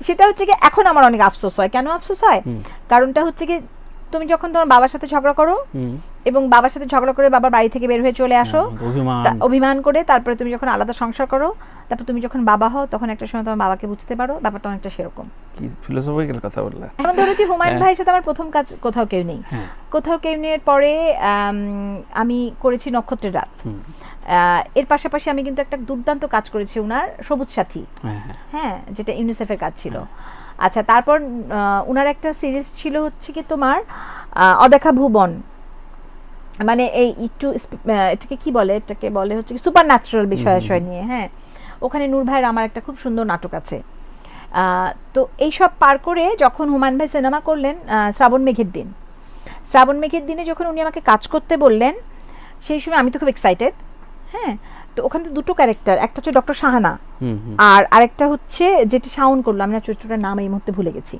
সেটা হচ্ছে কি এখন আমার অনেক আফসোস হয়। কেন আফসোস হয়? কারণটা হচ্ছে কি তুমি যখন তোমার বাবার সাথে ঝগড়া করো এবং বাবার সাথে ঝগড়া করে বাবার বাড়ি থেকে বের হয়ে চলে আসো হ্যাঁ, অভিমান করে তারপরে তুমি যখন আলাদা সংসার করো তারপর তুমি যখন বাবা হও তখন একটা সময় তোমার বাবাকে বুঝতে পারো ব্যাপারটা অনেকটা সেরকম। কি ফিলোসফিক্যাল কথা বললা। এখন ধরো যে হুমায়ুন হ্যাঁ। ভাইয়ের সাথে আমার প্রথম কাজ কোথাও কেউ নেই। হ্যাঁ। কোথাও কেউ নেই পরে আম, করেছি নক্ষত্রের রাত। এর পাশাপাশি আমি কিন্তু একটা দুর্দান্ত কাজ করেছি উনার সবুজ সাথী। হ্যাঁ হ্যাঁ। হ্যাঁ যেটা ইউনিসেফের কাজ ছিল। আচ্ছা তারপর উনার একটা সিরিজ ছিল হচ্ছে কি তোমার অদেখা ভুবন। মানে এই একটু এটাকে কি বলে? এটাকে বলে হচ্ছে কি সুপার ন্যাচারাল বিষয় আশয় নিয়ে হ্যাঁ। ওখানে নূর ভাইয়ের আমার একটা খুব সুন্দর নাটক আছে। তো এইসব পার করে যখন হুমান ভাই সিনেমা করলেন শ্রাবণ মেঘের দিন। শ্রাবণ মেঘের দিনে যখন উনি আমাকে কাজ করতে বললেন সেই সময় আমি তো খুব এক্সাইটেড হ্যাঁ তো ওখানে তো দুটো ক্যারেক্টার একটা হচ্ছে ডক্টর শাহানা আর আরেকটা হচ্ছে যেটি সাউন্ড করল আমি না চরিত্রটার নাম এই মুহূর্তে ভুলে গেছি।